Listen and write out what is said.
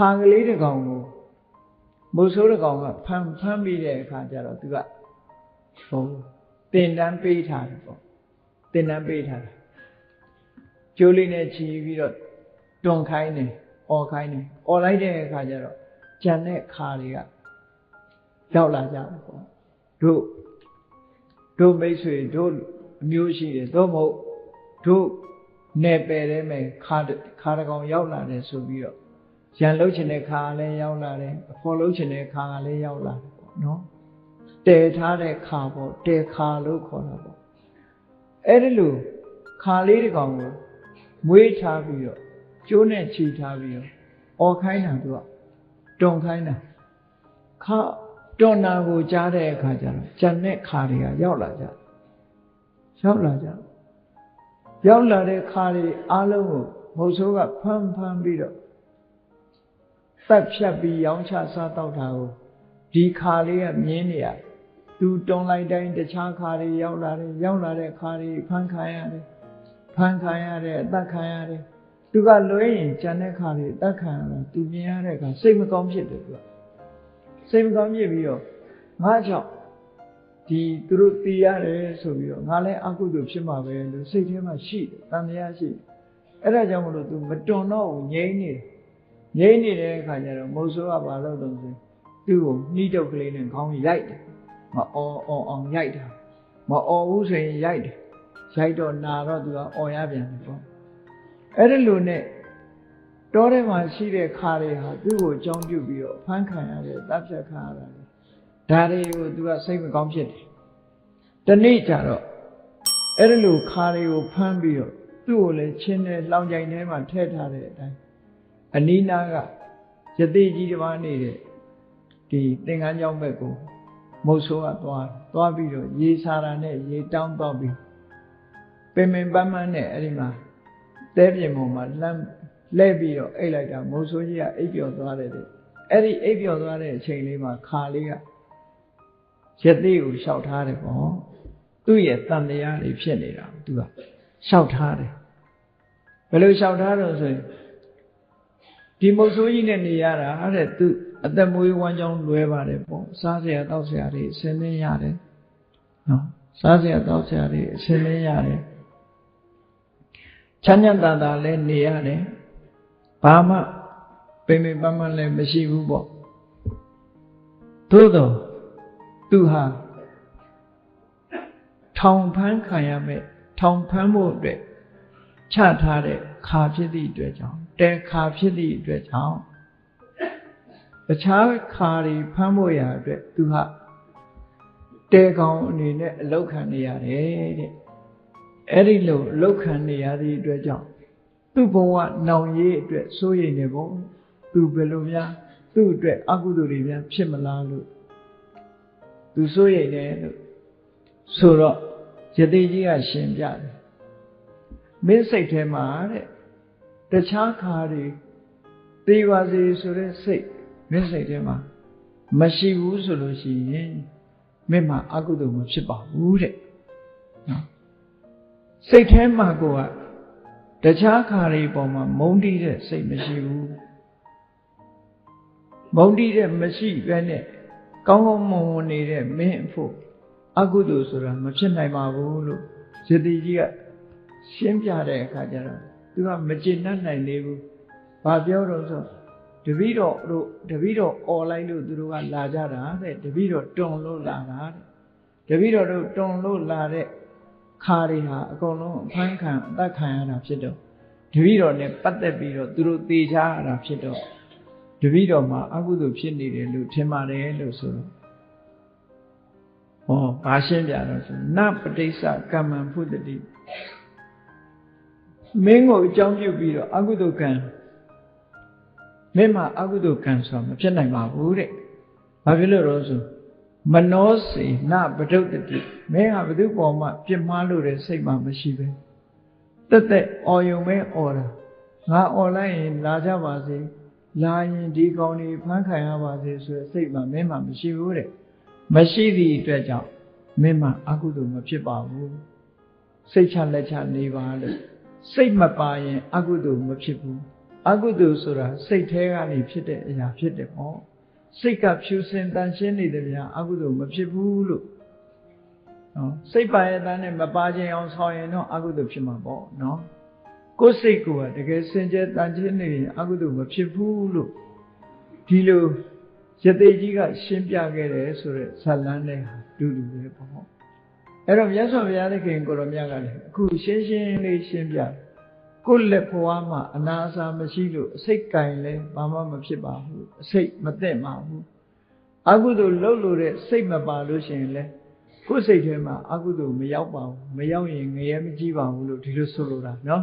ခါကလေးတစ်ကောင်ကိုမုတ်ဆိုးတစ်ကောင်ကဖမ်းဖမ်းပြီးတဲ့အခါကျတော့သူကဟိုတင်တန်းပေးထားတယ်ပေါ့တင်တန်းပေးထားတယ်ကျိုးလေးနဲ့ချီပြီးတော့တွန်ခိုင်းတယ်អော်ခိုင်းတယ်អော်လိုက်တဲ့အခါကျတော့ကြံတဲ့ခါတွေကရောက်လာကြတယ်ပေါ့တို့တို့မိတ်ဆွေတို့အမျိုးရှိတယ်သို့မဟုတ်တို့နယ်ပယ်ထဲမှာခါခါတကောင်ရောက်လာတယ်ဆိုပြီးတော့ ရန်လှုပ်ချင်တဲ့ခါလည်းရောက်လာတယ်အဖော်လှုပ်ချင်တဲ့ခါကလည်းရောက်လာတယ်ပေါ့နော်တည်ထားတဲ့ခါပေါ့တည်ခါလို့ခေါ်တာပေါ့အဲ့ဒီလိုခါလေးတကောင်ကိုမွေးထားပြီးတော့ကျိုးနဲ့ခြီထားပြီးတော့អော်ခိုင်းတာသူကတွန်ခိုင်းတာခါတွန်နာကိုကြားတဲ့အခါကျတော့ဂျန်တဲ့ခါတွေကရောက်လာကြရောက်လာကြရောက်လာတဲ့ခါတွေအားလုံးကိုမဟုတ်ဆိုးကဖမ်းဖမ်းပြီးတော့ သက်ဖြတ်ပြီးရောင်းချစားတော့တာကိုဒီခါလေးကမြင်းနေရသူတွန်လိုက်တိုင်းတခြားခါတွေရောက်လာတယ်ရောက်လာတဲ့ခါတွေဖမ်းခံရတယ်ဖမ်းခံရတယ်အသက်ခံရတယ်သူကလွဲရင်ကြံတဲ့ခါတွေအသက်ခံရတာသူမြင်ရတဲ့အခါစိတ်မကောင်းဖြစ်တယ်သူကစိတ်မကောင်းဖြစ်ပြီးတော့ငါကြောင့်ဒီသူတို့တည်ရတယ်ဆိုပြီးတော့ငါလည်းအကုသိုလ်ဖြစ်မှာပဲလို့စိတ်ထဲမှာရှိတယ်တန်တရားရှိတယ်အဲ့ဒါကြောင့်မလို့ तू မတွန်တော့ဘူးငြိမ့်နေတယ် ငြိမ့်နေတဲ့အခါကျတော့မုတ်ဆိုးကဘာလို့တော့ဆိုသူ့ကိုနှီးတုပ်ကလေးနဲ့ခေါင်းရိုက်တယ်မအော်အော်အောင်ရိုက်တာမအော်ဘူးဆိုရင်ရိုက်တယ်ရိုက်တော့နာတော့ तू ကအော်ရပြန်တယ်ပေါ့အဲ့ဒါလိုနဲ့တောထဲမှာရှိတဲ့ခါတွေဟာသူ့ကိုအကြောင်းပြုပြီးတော့ဖမ်းခံရတယ်တပ်ဖြတ်ခံရတာလေဒါတွေကို तू ကစိတ်မကောင်းဖြစ်တယ်တနေ့ကျတော့အဲ့ဒါလိုခါတွေကိုဖမ်းပြီးတော့သူ့ကိုလည်းချင်းနဲ့လောင်ကြိုင်ထဲမှာထည့်ထားတဲ့အတိုင်း အနီးနားကယသိကြီးတစ်ပါးနေတဲ့ဒီသင်္ကန်းကျောင်းဘက်ကိုမုတ်ဆိုးကသွားသွားပြီးတော့ရေစာတာနဲ့ရေတောင်းတော့ပြီးပင်ပင်ပန်းပန်းနဲ့အဲ့ဒီမှာတဲပြင်ပေါ်မှာလှမ်းလဲပြီးတော့အိတ်လိုက်တာမုတ်ဆိုးကြီးကအိပ်ပျော်သွားတယ်တဲ့အဲ့ဒီအိပ်ပျော်သွားတဲ့အချိန်လေးမှာခါလေးကယသိကိုလျှောက်ထားတယ်ပေါ့သူ့ရဲ့တန်တရားတွေဖြစ်နေတာသူကလျှောက်ထားတယ်ဘယ်လိုလျှောက်ထားတော့ဆိုရင် ဒီမုတ်ဆိုးကြီးနဲ့နေရတာတဲ့သူအသက်မွေးဝမ်းကြောင်းလွဲပါတယ်ပေါ့စားစရာတောက်စရာတွေအစင်းသင်းရတယ်နော်စားစရာတောက်စရာတွေအစင်းသင်းရတယ်ချမ်းချမ်းသာသာလည်းနေရတယ်ဘာမှပိမ့်ပိမ့်ပန်းပန်းလည်းမရှိဘူးပေါ့သို့တော့သူဟာထောင်ဖန်းခံရမယ်ထောင်ဖန်းဖို့အတွက် ချထားတဲ့ခါဖြစ်သည့်အတွက်ကြောင့်တဲခါဖြစ်သည့်အတွက်ကြောင့်တခြားခါတွေဖမ်းဖို့ရအတွက်သူဟာတဲကောင်အနေနဲ့အလောက်ခံနေရတယ်တဲ့အဲ့ဒီလိုအလောက်ခံနေရသည့်အတွက်ကြောင့်သူ့ဘဝနောင်ရေးအတွက်စိုးရိမ်နေပုံသူဘယ်လိုများသူ့အတွက်အကုသိုလ်တွေများဖြစ်မလားလို့သူစိုးရိမ်တယ်လို့ဆိုတော့ယသိကြီးကရှင်ပြတယ် မင်းစိတ်ထဲမှာတဲ့တခြားခါတွေသေပါစေဆိုတဲ့စိတ်မင်းစိတ်ထဲမှာမရှိဘူးဆိုလို့ရှိရင်မင်းမှာအကုသိုလ်မဖြစ်ပါဘူးတဲ့နော်စိတ်ထဲမှာကိုကတခြားခါတွေပေါ်မှာမုန်းတီးတဲ့စိတ်မရှိဘူးမုန်းတီးတဲ့မရှိပဲနဲ့ကောင်းကောင်းမွန်မွန်နေတဲ့မင်းအဖို့အကုသိုလ်ဆိုတာမဖြစ်နိုင်ပါဘူးလို့ဇတိကြီးက ရှင်းပြတဲ့အခါကျတော့သူကမကျေနပ်နိုင်သေးဘူး။ဘာပြောတော့ဆိုတပည့်တော်တို့တပည့်တော်អော်လိုက်လို့သူတို့ကလာကြတာတဲ့တပည့်တော်တွန်လို့လာတာတဲ့တပည့်တော်တို့တွန်လို့လာတဲ့ခါတွေဟာအကုန်လုံးအဖမ်းခံအသက်ခံရတာဖြစ်တော့တပည့်တော်နဲ့ပတ်သက်ပြီးတော့သူတို့သေချာရတာဖြစ်တော့တပည့်တော်မှာအကုသိုလ်ဖြစ်နေတယ်လို့ထင်ပါတယ်လို့ဆိုတော့ဟောဘာရှင်းပြတော့ဆိုနပဋိစ္စကမ္မံဖုတတိ မင်းကိုအကြောင်းပြုပြီးတော့အကုသိုလ်ကံမင်းမှာအကုသိုလ်ကံဆိုတာမဖြစ်နိုင်ပါဘူးတဲ့။ဘာဖြစ်လို့လဲဆိုမနောစေနပဒုတ္တိမင်းဟာဘယ်သူပေါ်မှပြစ်မှားလို့တဲ့စိတ်မှမရှိပဲ။တက်တက်အော်ယုံမဲအော်တာငါအော်လိုက်ရင်လာကြပါစေ။လာရင်ဒီကောင်တွေဖမ်းခံရပါစေဆိုတဲ့စိတ်မှမင်းမှမရှိဘူးတဲ့။မရှိသည့်အတွက်ကြောင့်မင်းမှအကုသိုလ်မဖြစ်ပါဘူး။စိတ်ချလက်ချနေပါလို့ စိတ်မပါရင် အကုသိုလ်မဖြစ်ဘူးအကုသိုလ်ဆိုတာစိတ်แท้ကနေဖြစ်တဲ့အရာဖြစ်တယ်ပေါ့စိတ်ကဖြူစင်တန်ရှင်းနေတယ်ဗျာအကုသိုလ်မဖြစ်ဘူးလို့နော်စိတ်ပါရဲ့တန်းနဲ့မပါခြင်းအောင်ဆောင်ရင်တော့အကုသိုလ်ဖြစ်မှာပေါ့နော်ကိုယ်စိတ်ကတကယ်စင်ကြယ်တန်ရှင်းနေရင်အကုသိုလ်မဖြစ်ဘူးလို့ဒီလိုယသိကြီးကရှင်းပြခဲ့တယ်ဆိုတော့ဇလန်းနဲ့တူတူပဲပေါ့ အဲ့တော့မြတ်စွာဘုရားသခင်ကိုရောမြတ်ကလည်းအခုရှင်းရှင်းလေးရှင်းပြကိုယ့်လက်ဘဝမှာအနာအဆာမရှိလို့အစိတ်ကင်လဲဘာမှမဖြစ်ပါဘူးအစိတ်မသင့်ပါဘူးအကုသိုလ်လှုပ်လို့တဲ့စိတ်မပါလို့ရှင်လဲကိုယ်စိတ်ထဲမှာအကုသိုလ်မရောက်ပါဘူးမရောက်ရင်ငရဲမကြည့်ပါဘူးလို့ဒီလိုဆိုလိုတာနော်